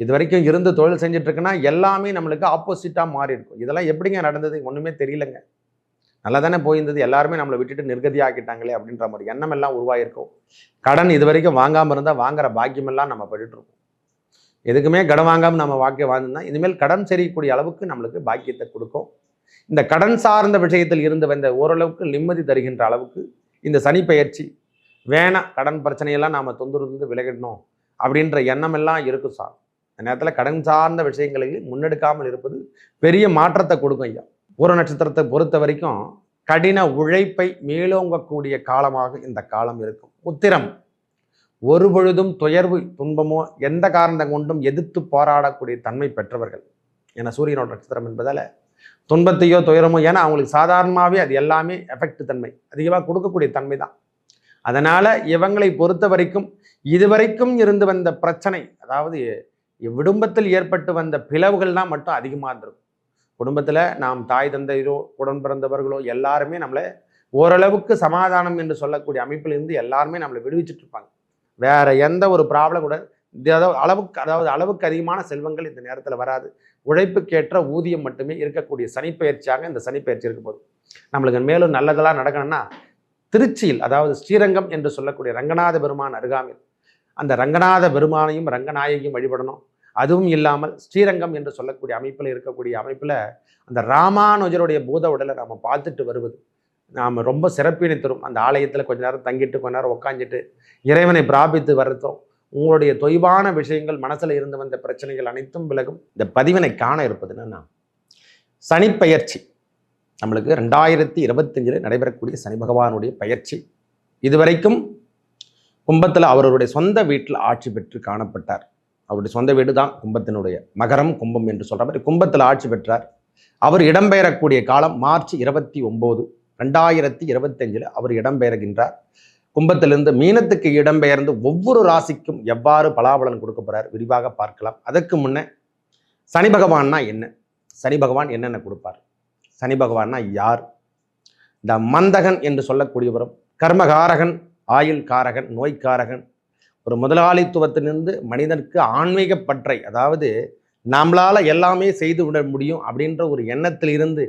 இது வரைக்கும் இருந்து தொழில் செஞ்சிட்ருக்குன்னா எல்லாமே நம்மளுக்கு ஆப்போசிட்டாக மாறி இருக்கும். இதெல்லாம் எப்படிங்க நடந்தது? ஒன்றுமே தெரியலங்க. நல்லா தானே போயிருந்தது? எல்லாருமே நம்மளை விட்டுட்டு நிர்கதியாக்கிட்டாங்களே அப்படின்ற மாதிரி எண்ணம் எல்லாம் உருவாயிருக்கும். கடன் இது வரைக்கும் வாங்காமல் இருந்தால் வாங்குற பாக்கியமெல்லாம் நம்ம பட்டுருக்கோம் எதுக்குமே கடன் வாங்காமல் நம்ம வாக்கியம் வாழ்ந்தோம்னா இனிமேல் கடன் செறியக்கூடிய அளவுக்கு நம்மளுக்கு பாக்கியத்தை கொடுக்கும். இந்த கடன் சார்ந்த விஷயத்தில் இருந்து வந்த ஓரளவுக்கு நிம்மதி தருகின்ற அளவுக்கு இந்த சனி பயிற்சி வேணாம் கடன் பிரச்சனையெல்லாம் நாம் தொந்தரவு விலகிடணும் அப்படின்ற எண்ணம் எல்லாம் இருக்கும் சார். அந்த நேரத்தில் கடன் சார்ந்த விஷயங்களை முன்னெடுக்காமல் இருப்பது பெரிய மாற்றத்தை கொடுக்கும் ஐயா. பூர நட்சத்திரத்தை பொறுத்த வரைக்கும் கடின உழைப்பை மேலோங்கக்கூடிய காலமாக இந்த காலம் இருக்கும். உத்திரம். ஒரு பொழுதும் துயர்வு துன்பமோ எந்த காரணம் கொண்டும் எதிர்த்து போராடக்கூடிய தன்மை பெற்றவர்கள். ஏன்னா சூரியனோட நட்சத்திரம் என்பதால் துன்பத்தையோ துயரமோ ஏன்னா அவங்களுக்கு சாதாரணமாகவே அது எல்லாமே எஃபெக்ட் தன்மை. அதிகமாக கொடுக்கக்கூடிய தன்மை தான். அதனால் இவங்களை பொறுத்த வரைக்கும் இதுவரைக்கும் இருந்து வந்த பிரச்சனை அதாவது இவ்விடும்பத்தில் ஏற்பட்டு வந்த பிளவுகள் தான் மட்டும் அதிகமாக இருந்திருக்கும். குடும்பத்தில் நாம் தாய் தந்தையரோ உடன் பிறந்தவர்களோ எல்லாருமே நம்மளை ஓரளவுக்கு சமாதானம் என்று சொல்லக்கூடிய அமைப்பிலிருந்து எல்லாருமே நம்மளை விடுவிச்சுட்டு இருப்பாங்க. வேற எந்த ஒரு ப்ராப்ளம் கூட அளவுக்கு அதாவது அளவுக்கு அதிகமான செல்வங்கள் இந்த நேரத்தில் வராது. உழைப்புக்கேற்ற ஊதியம் மட்டுமே இருக்கக்கூடிய சனிப்பெயர்ச்சியாக இந்த சனிப்பெயர்ச்சி இருக்க போகுது. நம்மளுக்கு மேலும் நல்லதெல்லாம் நடக்கணும்னா திருச்சியில் அதாவது ஸ்ரீரங்கம் என்று சொல்லக்கூடிய ரங்கநாத பெருமான் அருகாமையில் அந்த ரங்கநாத பெருமானையும் ரங்கநாயகியும் வழிபடணும். அதுவும் இல்லாமல் ஸ்ரீரங்கம் என்று சொல்லக்கூடிய அமைப்பில் இருக்கக்கூடிய அமைப்பில் அந்த ராமானுஜருடைய பூத உடலை நாம் பார்த்துட்டு வருவது. நாம் ரொம்ப சிறப்பினை தரும். அந்த ஆலயத்தில் கொஞ்ச நேரம் தங்கிட்டு கொஞ்ச நேரம் உட்காந்துட்டு இறைவனை பிராபித்து வர்றதும் உங்களுடைய தொய்வான விஷயங்கள் மனசில் இருந்து வந்த பிரச்சனைகள் அனைத்தும் விலகும். இந்த பதிவினை காண இருப்பது என்னன்னா சனிப்பெயர்ச்சி. நம்மளுக்கு ரெண்டாயிரத்தி இருபத்தஞ்சில் நடைபெறக்கூடிய சனி பகவானுடைய பயிற்சி. இதுவரைக்கும் கும்பத்தில் அவருடைய சொந்த வீட்டில் ஆட்சி பெற்று காணப்பட்டார். அவருடைய சொந்த வீடு தான் கும்பத்தினுடைய மகரம் கும்பம் என்று சொல்கிற மாதிரி கும்பத்தில் ஆட்சி பெற்றார். அவர் இடம்பெயரக்கூடிய காலம் மார்ச் இருபத்தி ஒம்பது ரெண்டாயிரத்தி இருபத்தஞ்சில் அவர் இடம்பெயர்கின்றார். கும்பத்திலிருந்து மீனத்துக்கு இடம்பெயர்ந்து ஒவ்வொரு ராசிக்கும் எவ்வாறு பலாபலன் கொடுக்க போகிறார் விரிவாக பார்க்கலாம். அதற்கு முன்ன சனி பகவான்னா என்ன? சனி பகவான் என்னென்ன கொடுப்பார்? சனி பகவான்னா யார்? இந்த மந்தகன் என்று சொல்லக்கூடியவரும் கர்மகாரகன் ஆயுள் காரகன் நோய்க்காரகன். ஒரு முதலாளித்துவத்திலிருந்து மனிதனுக்கு ஆன்மீக பற்றை அதாவது நம்மளால் எல்லாமே செய்து விட முடியும் அப்படின்ற ஒரு எண்ணத்தில் இருந்து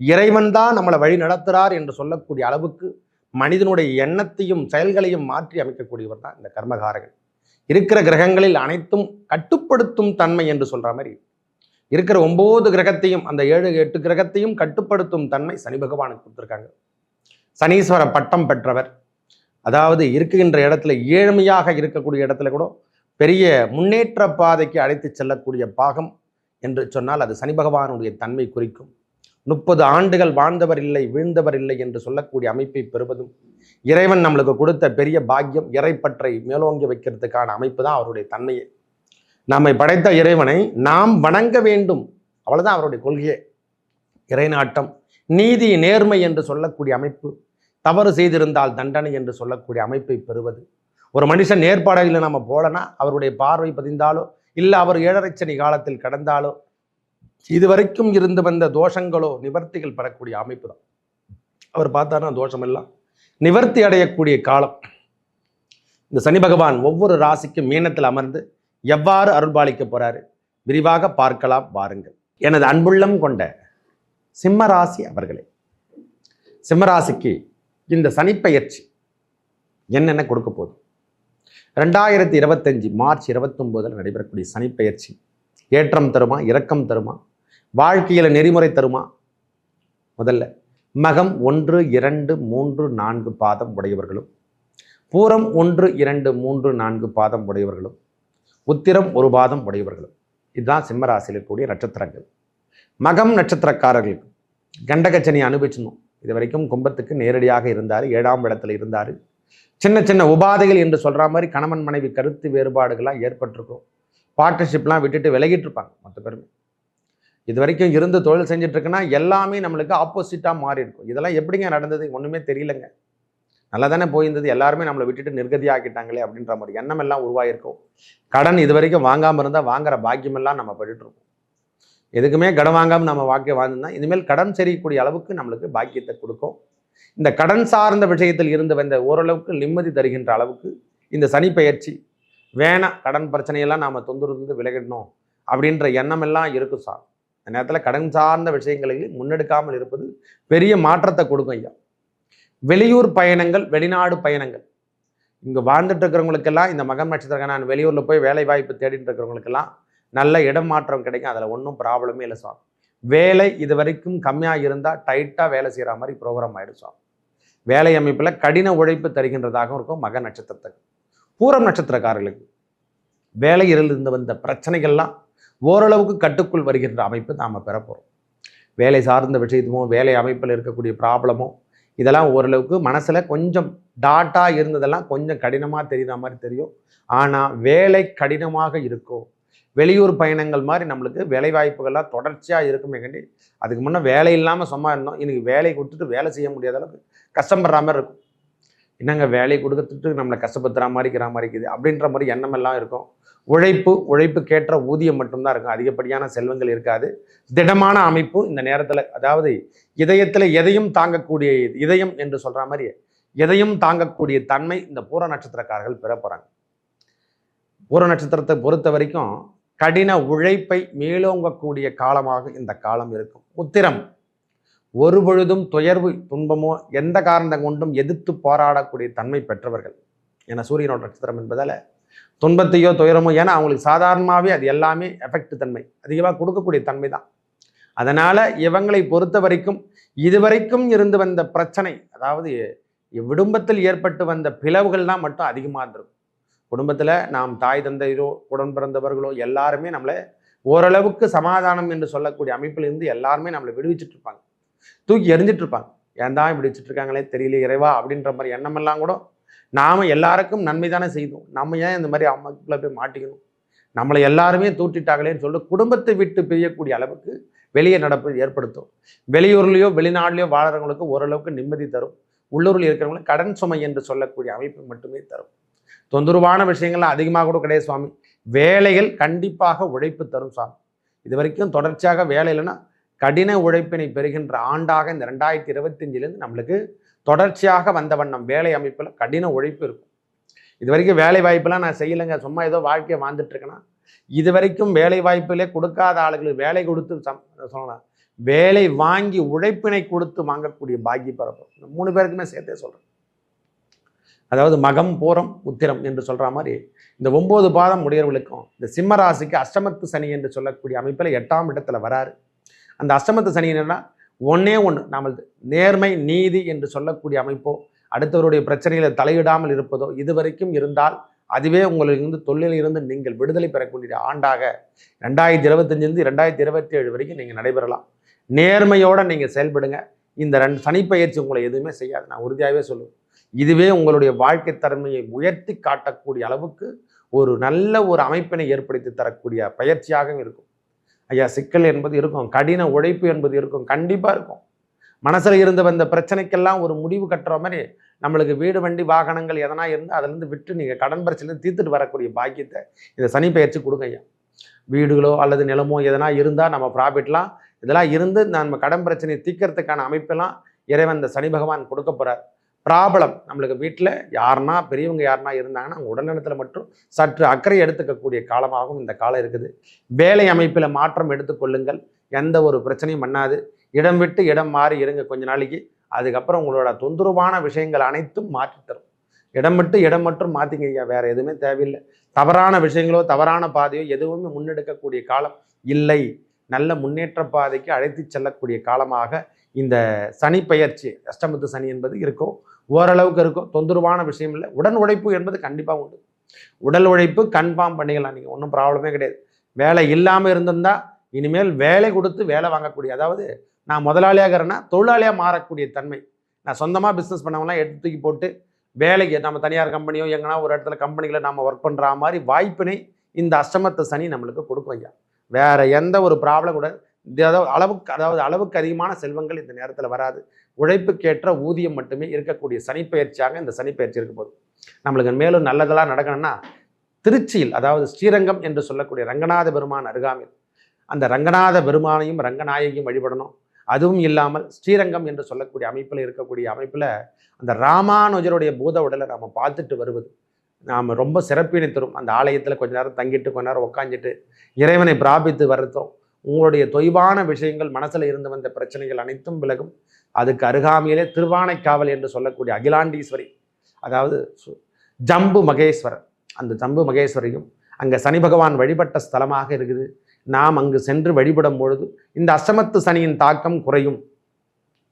இறைவன் தான் நம்மளை வழி நடத்துகிறார் என்று சொல்லக்கூடிய அளவுக்கு மனிதனுடைய எண்ணத்தையும் செயல்களையும் மாற்றி அமைக்கக்கூடியவர் தான் இந்த கர்மகாரகன். இருக்கிற கிரகங்களில் அனைத்தும் கட்டுப்படுத்தும் தன்மை என்று சொல்கிற மாதிரி. இருக்கிற ஒம்பது கிரகத்தையும் அந்த ஏழு எட்டு கிரகத்தையும் கட்டுப்படுத்தும் தன்மை சனி பகவானுக்கு கொடுத்துருக்காங்க. சனீஸ்வர பட்டம் பெற்றவர். அதாவது இருக்குகின்ற இடத்துல ஏழ்மையாக இருக்கக்கூடிய இடத்துல கூட பெரிய முன்னேற்ற பாதைக்கு அழைத்து செல்லக்கூடிய பாகம் என்று சொன்னால் அது சனி பகவானுடைய தன்மை குறிக்கும். முப்பது ஆண்டுகள் வாழ்ந்தவர் இல்லை வீழ்ந்தவர் இல்லை என்று சொல்லக்கூடிய அமைப்பை பெறுவதும் இறைவன் நம்மளுக்கு கொடுத்த பெரிய பாக்கியம் இறைப்பற்றை மேலோங்கி வைக்கிறதுக்கான அமைப்பு தான் அவருடைய தன்மையே. நம்மை படைத்த இறைவனை நாம் வணங்க வேண்டும். அவ்வளவுதான் அவருடைய கொள்கையே. இறைநாட்டம் நீதி நேர்மை என்று சொல்லக்கூடிய அமைப்பு. தவறு செய்திருந்தால் தண்டனை என்று சொல்லக்கூடிய அமைப்பை பெறுவது. ஒரு மனுஷன் நேர்பாடையில் நம்ம போலனா அவருடைய பார்வை பதிந்தாலோ இல்லை அவர் ஏழரைச்சனி காலத்தில் கடந்தாலோ இதுவரைக்கும் இருந்து வந்த தோஷங்களோ நிவர்த்திகள் பெறக்கூடிய அமைப்பு தான். அவர் பார்த்தாருன்னா தோஷமெல்லாம் நிவர்த்தி அடையக்கூடிய காலம். இந்த சனி பகவான் ஒவ்வொரு ராசிக்கும் மீனத்தில் அமர்ந்து எவ்வாறு அருள்பாலிக்க போறாரு? விரிவாக பார்க்கலாம் வாருங்கள். எனது அன்புள்ளம் கொண்ட சிம்மராசி அவர்களே சிம்மராசிக்கு இந்த சனிப்பெயர்ச்சி என்னென்ன கொடுக்க போகுது? ரெண்டாயிரத்தி இருபத்தஞ்சி மார்ச் இருபத்தொம்போதில் நடைபெறக்கூடிய சனிப்பெயர்ச்சி ஏற்றம் தருமா இரக்கம் தருமா வாழ்க்கையில் நெறிமுறை தருமா? முதல்ல மகம் ஒன்று இரண்டு மூன்று நான்கு பாதம் உடையவர்களும் பூரம் ஒன்று இரண்டு மூன்று நான்கு பாதம் உடையவர்களும் உத்திரம் ஒரு பாதம் உடையவர்களும். இதுதான் சிம்மராசியில் இருக்கக்கூடிய நட்சத்திரங்கள். மகம் நட்சத்திரக்காரர்களுக்கு கண்டகச்சனி அனுபவிச்சணும் இது வரைக்கும் கும்பத்துக்கு நேரடியாக இருந்தார் ஏழாம் இடத்துல இருந்தார். சின்ன சின்ன உபாதைகள் என்று சொல்கிற மாதிரி கணவன் மனைவி கருத்து வேறுபாடுகள்லாம் ஏற்பட்டிருக்கும். பார்ட்னர்ஷிப்லாம் விட்டுட்டு விலகிட்டு இருப்பாங்க மொத்த பேருமே. இது வரைக்கும் இருந்து தொழில் செஞ்சுட்டு இருக்குன்னா எல்லாமே நம்மளுக்கு ஆப்போசிட்டாக மாறி இருக்கும் இதெல்லாம் எப்படிங்க நடந்தது ஒன்றுமே தெரியலங்க. நல்லா தானே போயிருந்தது எல்லாருமே நம்மளை விட்டுட்டு நிர்கதியாக்கிட்டாங்களே அப்படின்ற மாதிரி எண்ணம் எல்லாம் உருவாயிருக்கும். கடன் இது வரைக்கும் வாங்காமல் இருந்தால் வாங்குற பாக்கியமெல்லாம் நம்ம பட்டுருக்கோம் எதுக்குமே கடன் வாங்காமல் நம்ம வாழ்க்கை வாழ்ந்தோம்னா இனிமேல் கடன் செறியக்கூடிய அளவுக்கு நம்மளுக்கு பாக்கியத்தை கொடுக்கும். இந்த கடன் சார்ந்த விஷயத்தில் இருந்து வந்த ஓரளவுக்கு நிம்மதி தருகின்ற அளவுக்கு இந்த சனி பயிற்சி வேணாம் கடன் பிரச்சனையெல்லாம் நாம் தொந்தரவு விலகிடணும் அப்படின்ற எண்ணம் எல்லாம் இருக்கும் சார். அந்த நேரத்தில் கடன் சார்ந்த விஷயங்களில் முன்னெடுக்காமல் இருப்பது பெரிய மாற்றத்தை கொடுக்கும் ஐயா. வெளியூர் பயணங்கள் வெளிநாடு பயணங்கள். இங்கே வாழ்ந்துட்டு இருக்கிறவங்களுக்கெல்லாம் இந்த மகன் நட்சத்திரம் நான் வெளியூரில் போய் வேலை வாய்ப்பு தேடிட்டு இருக்கிறவங்களுக்கெல்லாம் நல்ல இடம் மாற்றம் கிடைக்கும். அதில் ஒன்றும் ப்ராப்ளமே இல்லை சார் வேலை இது வரைக்கும் கம்மியாக இருந்தால் டைட்டாக வேலை செய்கிற மாதிரி ப்ரோக்ராம் ஆகிடும் சார் வேலை அமைப்பில் கடின உழைப்பு தருகின்றதாகவும் இருக்கும். மக நட்சத்திரத்துக்கு. பூரம் நட்சத்திரக்காரர்களுக்கு வேலையிலிருந்து வந்த பிரச்சனைகள்லாம் ஓரளவுக்கு கட்டுக்குள் வருகின்ற அமைப்பு நாம் பெறப்போகிறோம் வேலை சார்ந்த விஷயத்துமோ வேலை அமைப்பில் இருக்கக்கூடிய ப்ராப்ளமோ இதெல்லாம் ஓரளவுக்கு மனசில் கொஞ்சம் டாட்டாக இருந்ததெல்லாம் கொஞ்சம் கடினமாக தெரியுற மாதிரி தெரியும். ஆனால் வேலை கடினமாக இருக்கும் வெளியூர் பயணங்கள் மாதிரி நம்மளுக்கு வேலை வாய்ப்புகள்லாம் தொடர்ச்சியாக இருக்குமே கண்டி அதுக்கு முன்னே வேலை இல்லாமல் சும்மா இருந்தோம். இன்னைக்கு வேலை கொடுத்துட்டு வேலை செய்ய முடியாத அளவுக்கு கஷ்டப்படுற மாதிரி இருக்கும். என்னங்க வேலை கொடுத்துட்டு நம்மளை கஷ்டப்படுத்துகிற மாதிரி இருக்கிற மாதிரி இருக்குது. அப்படின்ற மாதிரி எண்ணம் எல்லாம் இருக்கும். உழைப்பு உழைப்புக்கேற்ற ஊதியம் மட்டும்தான் இருக்கும். அதிகப்படியான செல்வங்கள் இருக்காது. திடமான அமைப்பு இந்த நேரத்தில் அதாவது இதயத்தில் எதையும் தாங்கக்கூடிய இதயம் என்று சொல்கிற மாதிரி எதையும் தாங்கக்கூடிய தன்மை இந்த பூர நட்சத்திரக்காரர்கள் பெற போகிறாங்க பூர நட்சத்திரத்தை பொறுத்த வரைக்கும் கடின உழைப்பை மேலோங்கக்கூடிய காலமாக இந்த காலம் இருக்கும். உத்திரம். ஒரு பொழுதும் துயர்வு துன்பமோ எந்த காரணம் கொண்டும் எதிர்த்து போராடக்கூடிய தன்மை பெற்றவர்கள். என சூரியனோட நட்சத்திரம் என்பதால் துன்பத்தையோ துயரமோ ஏன்னா அவங்களுக்கு சாதாரணமாகவே அது எல்லாமே எஃபெக்ட் தன்மை. அதிகமாக கொடுக்கக்கூடிய தன்மை தான். அதனால் இவங்களை பொறுத்த வரைக்கும் இதுவரைக்கும் இருந்து வந்த பிரச்சனை அதாவது விடும்பத்தில் ஏற்பட்டு வந்த பிளவுகள் தான் மட்டும் அதிகமாக இருந்திருக்கும். குடும்பத்தில் நாம் தாய் தந்தையோ உடன் பிறந்தவர்களோ எல்லாருமே நம்மளை ஓரளவுக்கு சமாதானம் என்று சொல்லக்கூடிய அமைப்பில் இருந்து எல்லாருமே நம்மளை விடுவிச்சுட்டு இருப்பாங்க. தூக்கி எரிஞ்சிட்டு இருப்பாங்க. ஏன் தான் இப்படி வச்சுட்ருக்காங்களே தெரியல இறைவா! அப்படின்ற மாதிரி எண்ணமெல்லாம் கூட நாம் எல்லாருக்கும் நன்மை தானே செய்தோம். நம்ம ஏன் இந்த மாதிரி அம்மாக்குள்ளே போய் மாட்டிக்கணும்? நம்மளை எல்லாருமே தூட்டிட்டாங்களேன்னு சொல்லிட்டு குடும்பத்தை விட்டு பிரியக்கூடிய அளவுக்கு வெளியே நடப்பு ஏற்படுத்தும். வெளியூர்லேயோ வெளிநாடுலையோ வாழறவங்களுக்கு ஓரளவுக்கு நிம்மதி தரும். உள்ளூரில் இருக்கிறவங்களுக்கு கடன் சுமை என்று சொல்லக்கூடிய அமைப்பு மட்டுமே தரும். தொந்தரவான விஷயங்கள்லாம் அதிகமாக கூட கிடையாது சுவாமி. வேலைகள் கண்டிப்பாக உழைப்பு தரும் சுவாமி. இது வரைக்கும் தொடர்ச்சியாக வேலை இல்லைன்னா கடின உழைப்பினை பெறுகின்ற ஆண்டாக இந்த ரெண்டாயிரத்தி இருபத்தஞ்சிலேருந்து நம்மளுக்கு தொடர்ச்சியாக வந்த வண்ணம் வேலை அமைப்பில் கடின உழைப்பு இருக்கும். இது வரைக்கும் வேலை வாய்ப்பெல்லாம் நான் செய்யலைங்க. சும்மா ஏதோ வாழ்க்கையை வாழ்ந்துட்டு இருக்கேன்னா இது வரைக்கும் வேலை வாய்ப்பிலே கொடுக்காத ஆளுகளுக்கு வேலை கொடுத்து சம் சொல்லலாம் வேலை வாங்கி உழைப்பினை கொடுத்து வாங்கக்கூடிய பாக்கி பரப்பு மூணு பேருக்குமே சேர்த்தே சொல்கிறேன் அதாவது மகம் பூரம் உத்திரம் என்று சொல்கிற மாதிரி இந்த ஒம்பது பாதம் உடையவர்களுக்கும் இந்த சிம்மராசிக்கு அஷ்டமத்து சனி என்று சொல்லக்கூடிய அமைப்பில் எட்டாம் இடத்துல வராரு. அந்த அஷ்டமத்து சனி என்னென்னா ஒன்றே ஒன்று நம்மளது நேர்மை நீதி என்று சொல்லக்கூடிய அமைப்போ அடுத்தவருடைய பிரச்சனையில் தலையிடாமல் இருப்பதோ இதுவரைக்கும் இருந்தால் அதுவே உங்களிலிருந்து தொழிலில் இருந்து நீங்கள் விடுதலை பெறக்கூடிய ஆண்டாக ரெண்டாயிரத்தி இருபத்தஞ்சிலிருந்து ரெண்டாயிரத்தி இருபத்தி ஏழு வரைக்கும் நீங்கள் நடைபெறலாம். நேர்மையோடு நீங்கள் செயல்படுங்க. இந்த ரெண்டு சனிப்பயிற்சி உங்களை எதுவுமே செய்யாது. நான் உறுதியாகவே சொல்லுவேன். இதுவே உங்களுடைய வாழ்க்கை தன்மையை உயர்த்தி காட்டக்கூடிய அளவுக்கு ஒரு நல்ல ஒரு அமைப்பினை ஏற்படுத்தி தரக்கூடிய பயிற்சியாகவும் இருக்கும். ஐயா சிக்கல் என்பது இருக்கும். கடின உழைப்பு என்பது இருக்கும். கண்டிப்பாக இருக்கும். மனசில் இருந்து வந்த பிரச்சனைக்கெல்லாம் ஒரு முடிவு கட்டுற மாதிரி நம்மளுக்கு வீடு வண்டி வாகனங்கள் எதனா இருந்து அதுலேருந்து விட்டு நீங்கள் கடன் பிரச்சனையிலேருந்து தீர்த்துட்டு வரக்கூடிய பாக்கியத்தை இந்த சனி பயிற்சி கொடுங்க ஐயா. வீடுகளோ அல்லது நிலமோ எதனா இருந்தால் நம்ம ப்ராஃபிட்லாம் இதெல்லாம் இருந்து நம்ம கடன் பிரச்சனையை தீர்க்கறதுக்கான அமைப்பெல்லாம் இறைவன் இந்த சனி பகவான் கொடுக்க போகிறார் ப்ராப்ளம் நம்மளுக்கு வீட்டில் யாருன்னா பெரியவங்க யாருன்னா இருந்தாங்கன்னா அவங்க உடல்நலத்தில் மட்டும் சற்று அக்கறை எடுத்துக்கக்கூடிய காலமாகவும் இந்த காலம் இருக்குது. வேலை அமைப்பில் மாற்றம் எடுத்துக்கொள்ளுங்கள் எந்த ஒரு பிரச்சனையும் பண்ணாது. இடம் விட்டு இடம் மாறி இருங்க கொஞ்ச நாளைக்கு. அதுக்கப்புறம் உங்களோட தொந்தரவான விஷயங்கள் அனைத்தும் மாற்றித்தரும் இடம் விட்டு இடம் மட்டும் மாற்றிங்க ஐயா. வேறு எதுவுமே தேவையில்லை. தவறான விஷயங்களோ தவறான பாதையோ எதுவுமே முன்னெடுக்கக்கூடிய காலம் இல்லை. நல்ல முன்னேற்ற பாதைக்கு அழைத்து செல்லக்கூடிய காலமாக இந்த சனி பயிற்சி அஷ்டமத்து சனி என்பது இருக்கும். ஓரளவுக்கு இருக்கும். தொந்தரவான விஷயம் இல்லை. உடன் உழைப்பு என்பது கண்டிப்பாக உண்டு. உடல் உழைப்பு கன்ஃபார்ம் பண்ணிக்கலாம் நீங்கள் ஒன்றும் ப்ராப்ளமே கிடையாது. வேலை இல்லாமல் இருந்திருந்தால் இனிமேல் வேலை கொடுத்து வேலை வாங்கக்கூடிய அதாவது நான் முதலாளியாகிறேன்னா தொழிலாளியாக மாறக்கூடிய தன்மை. நான் சொந்தமாக பிஸ்னஸ் பண்ணவங்களாம் எடுத்து தூக்கி போட்டு வேலைக்கு நம்ம தனியார் கம்பெனியோ எங்கன்னா ஒரு இடத்துல கம்பெனியில் நம்ம ஒர்க் பண்ணுற மாதிரி வாய்ப்பினை இந்த அஷ்டமத்தை சனி நம்மளுக்கு கொடுக்கும் ஐயா. வேறு எந்த ஒரு ப்ராப்ளம் கூட அதாவது அளவுக்கு அதாவது அளவுக்கு அதிகமான செல்வங்கள் இந்த நேரத்தில் வராது. உழைப்புக்கேற்ற ஊதியம் மட்டுமே இருக்கக்கூடிய சனிப்பயிற்சியாக இந்த சனிப்பயிற்சி இருக்க போகுது. நம்மளுக்கு மேலும் நல்லதெல்லாம் நடக்கணும்னா திருச்சியில் அதாவது ஸ்ரீரங்கம் என்று சொல்லக்கூடிய ரங்கநாத பெருமான் அருகாமையில் அந்த ரங்கநாத பெருமானையும் ரங்கநாயகியும் வழிபடணும். அதுவும் இல்லாமல் ஸ்ரீரங்கம் என்று சொல்லக்கூடிய அமைப்பில் இருக்கக்கூடிய அமைப்பில் அந்த ராமானுஜருடைய பூத உடலை நம்ம பார்த்துட்டு வருவது. நாம் ரொம்ப சிறப்பினை தரும். அந்த ஆலயத்தில் கொஞ்ச நேரம் தங்கிட்டு கொஞ்ச நேரம் உட்காந்துட்டு இறைவனை பிராபித்து வருத்தோம் உங்களுடைய தொய்வான விஷயங்கள் மனசில் இருந்து வந்த பிரச்சனைகள் அனைத்தும் விலகும். அதுக்கு அருகாமையிலே திருவானைக்காவல் என்று சொல்லக்கூடிய அகிலாண்டீஸ்வரி அதாவது சு- ஜம்பு மகேஸ்வரர். அந்த ஜம்பு மகேஸ்வரியும் அங்கே சனி பகவான் வழிபட்ட ஸ்தலமாக இருக்குது. நாம் அங்கு சென்று வழிபடும் பொழுது இந்த அஷ்டமத்து சனியின் தாக்கம் குறையும்.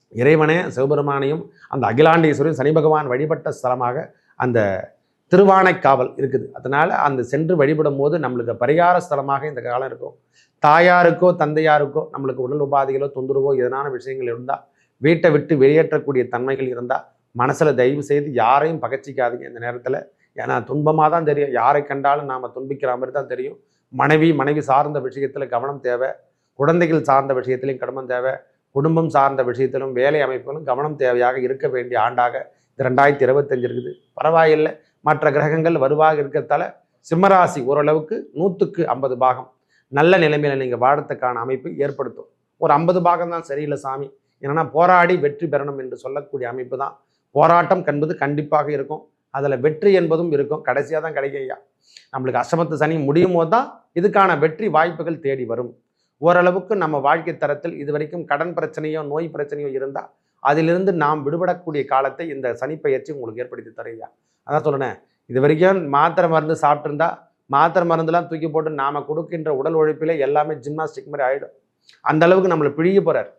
இறைவனே சிவபெருமானையும் அந்த அகிலாண்டீஸ்வரியும் சனி பகவான் வழிபட்ட ஸ்தலமாக அந்த திருவானைக்காவல் இருக்குது. அதனால் அந்த சென்று வழிபடும் போது நம்மளுக்கு பரிகார ஸ்தலமாக இந்த காலம் இருக்கும். தாயாருக்கோ தந்தையாருக்கோ நம்மளுக்கு உடல் உபாதைகளோ தொந்தரவோ எதனான விஷயங்கள் இருந்தால் வீட்டை விட்டு வெளியேற்றக்கூடிய தன்மைகள் இருந்தால் மனசில் தயவு செய்து யாரையும் பகச்சிக்காதீங்க இந்த நேரத்தில். ஏன்னா துன்பமாக தான் தெரியும். யாரை கண்டாலும் நாம் துன்பிக்கிற மாதிரி தான் தெரியும். மனைவி மனைவி சார்ந்த விஷயத்தில் கவனம் தேவை. குழந்தைகள் சார்ந்த விஷயத்திலையும் கவனம் தேவை. குடும்பம் சார்ந்த விஷயத்திலும் வேலை அமைப்பிலும் கவனம் தேவையாக இருக்க வேண்டிய ஆண்டாக இந்த ரெண்டாயிரத்தி இருபத்தஞ்சு இருக்குது. பரவாயில்லை. மற்ற கிரகங்கள் வலுவாக இருக்கிறதால சிம்மராசி ஓரளவுக்கு நூற்றுக்கு ஐம்பது பாகம். நல்ல நிலைமையில நீங்கள் வாழத்துக்கான அமைப்பு ஏற்படுத்தும். ஒரு ஐம்பது பாகம் தான் சரியில்லை சாமி. என்னன்னா போராடி வெற்றி பெறணும் என்று சொல்லக்கூடிய அமைப்பு தான். போராட்டம் கண்பது கண்டிப்பாக இருக்கும். அதில் வெற்றி என்பதும் இருக்கும். கடைசியாக தான் கிடைக்கும் ஐயா. நம்மளுக்கு அஷ்டமத்து சனி முடியும் போது தான் இதுக்கான வெற்றி வாய்ப்புகள் தேடி வரும். ஓரளவுக்கு நம்ம வாழ்க்கை தரத்தில் இதுவரைக்கும் கடன் பிரச்சனையோ நோய் பிரச்சனையோ இருந்தால் அதிலிருந்து நாம் விடுபடக்கூடிய காலத்தை இந்த சனிப்பெயர்ச்சி உங்களுக்கு ஏற்படுத்தி தரையா அதான் சொல்லுனேன் இது வரைக்கும் மாத்திரை மருந்து சாப்பிட்ருந்தா மாத்திரை மருந்துலாம் தூக்கி போட்டு நாம் கொடுக்கின்ற உடல் உழைப்பிலே எல்லாமே ஜிம்னாஸ்டிக் மாதிரி ஆகிடும் அந்த அளவுக்கு நம்மளை பிழிய போகிறார்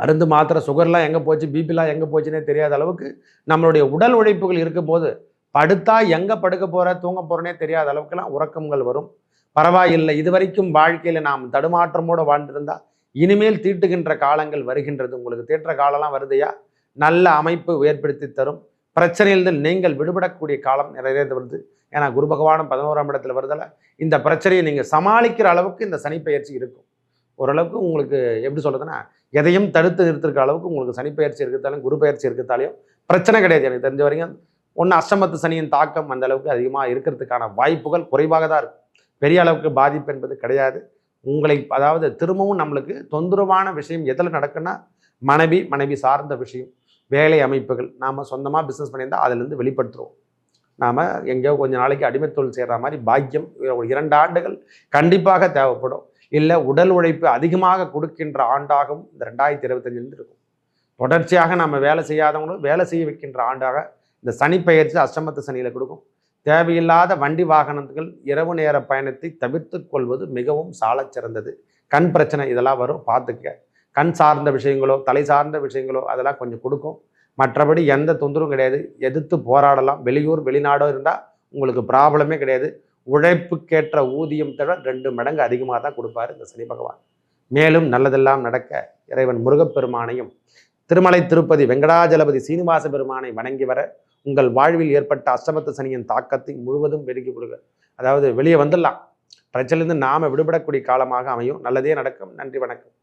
மருந்து மாத்திரை சுகர்லாம் எங்கே போச்சு பிபிலாம் எங்கே போச்சுன்னே தெரியாத அளவுக்கு நம்மளுடைய உடல் உழைப்புகள் இருக்கும்போது படுத்தா எங்கே படுக்க போகிற தூங்க போகிறனே தெரியாத அளவுக்குலாம் உறக்கங்கள் வரும். பரவாயில்லை இது வரைக்கும் வாழ்க்கையில் நாம் தடுமாற்றமோடு வாழ்ந்திருந்தா இனிமேல் தீட்டுகின்ற காலங்கள் வருகின்றது. உங்களுக்கு தீட்டுற காலம்லாம் வருதையா நல்ல அமைப்பு ஏற்படுத்தி தரும். பிரச்சனையிலிருந்து நீங்கள் விடுபடக்கூடிய காலம் நிறைய வருது. ஏன்னா குரு பகவானும் பதினோராம் இடத்துல வருதில் இந்த பிரச்சனையை நீங்கள் சமாளிக்கிற அளவுக்கு இந்த சனிப்பெயர்ச்சி இருக்கும். ஓரளவுக்கு உங்களுக்கு எப்படி சொல்கிறதுன்னா எதையும் தடுத்து நிறுத்திருக்கிற அளவுக்கு உங்களுக்கு சனிப்பெயர்ச்சி இருக்கிறதாலையும் குரு பயிற்சி இருக்கிறதாலையும் பிரச்சனை கிடையாது. எனக்கு தெரிஞ்ச வரைக்கும் ஒன்று அஷ்டமத்து சனியின் தாக்கம் அந்த அளவுக்கு அதிகமாக இருக்கிறதுக்கான வாய்ப்புகள் குறைவாக தான் இருக்கும். பெரிய அளவுக்கு பாதிப்பு என்பது கிடையாது. உங்களை அதாவது திரும்பவும் நம்மளுக்கு தொந்தரவான விஷயம் எதில் நடக்குன்னா மனைவி மனைவி சார்ந்த விஷயம். வேலை அமைப்புகள். நாம் சொந்தமாக பிஸ்னஸ் பண்ணியிருந்தால் அதுலேருந்து வெளிப்படுத்துவோம் நாம் எங்கேயோ கொஞ்சம் நாளைக்கு அடிமைத்தொழில் செய்கிற மாதிரி பாக்கியம் ஒரு இரண்டு ஆண்டுகள் கண்டிப்பாக தேவைப்படும். இல்லை உடல் உழைப்பு அதிகமாக கொடுக்கின்ற ஆண்டாகவும் இந்த ரெண்டாயிரத்தி இருபத்தஞ்சிலிருந்து இருக்கும். தொடர்ச்சியாக நம்ம வேலை செய்யாதவங்களும் வேலை செய்ய வைக்கின்ற ஆண்டாக இந்த சனி பயிற்சி அஷ்டமத்து சனியில் கொடுக்கும். தேவையில்லாத வண்டி வாகனங்கள் இரவு நேர பயணத்தை தவிர்த்து கொள்வது மிகவும் சாலச் சிறந்தது கண் பிரச்சனை இதெல்லாம் வரும் பார்த்துக்க. கண் சார்ந்த விஷயங்களோ தலை சார்ந்த விஷயங்களோ அதெல்லாம் கொஞ்சம் கொடுக்கும். மற்றபடி எந்த தொந்தரவும் கிடையாது. எதிர்த்து போராடலாம். வெளியூர் வெளிநாடோ இருந்தால் உங்களுக்கு ப்ராப்ளமே கிடையாது. உழைப்புக்கேற்ற ஊதியம் தவிர ரெண்டு மடங்கு அதிகமாக தான் கொடுப்பாரு இந்த சனி பகவான். மேலும் நல்லதெல்லாம் நடக்க இறைவன் முருகப்பெருமானையும் திருமலை திருப்பதி வெங்கடாஜலபதி சீனிவாச பெருமானை வணங்கி வர உங்கள் வாழ்வில் ஏற்பட்ட அஷ்டமத்து சனியின் தாக்கத்தை முழுவதும் வெடிக்கி கொடுங்க. அதாவது வெளியே வந்துடலாம். பிரச்சனையிலிருந்து நாம விடுபடக்கூடிய காலமாக அமையும். நல்லதே நடக்கும். நன்றி வணக்கம்.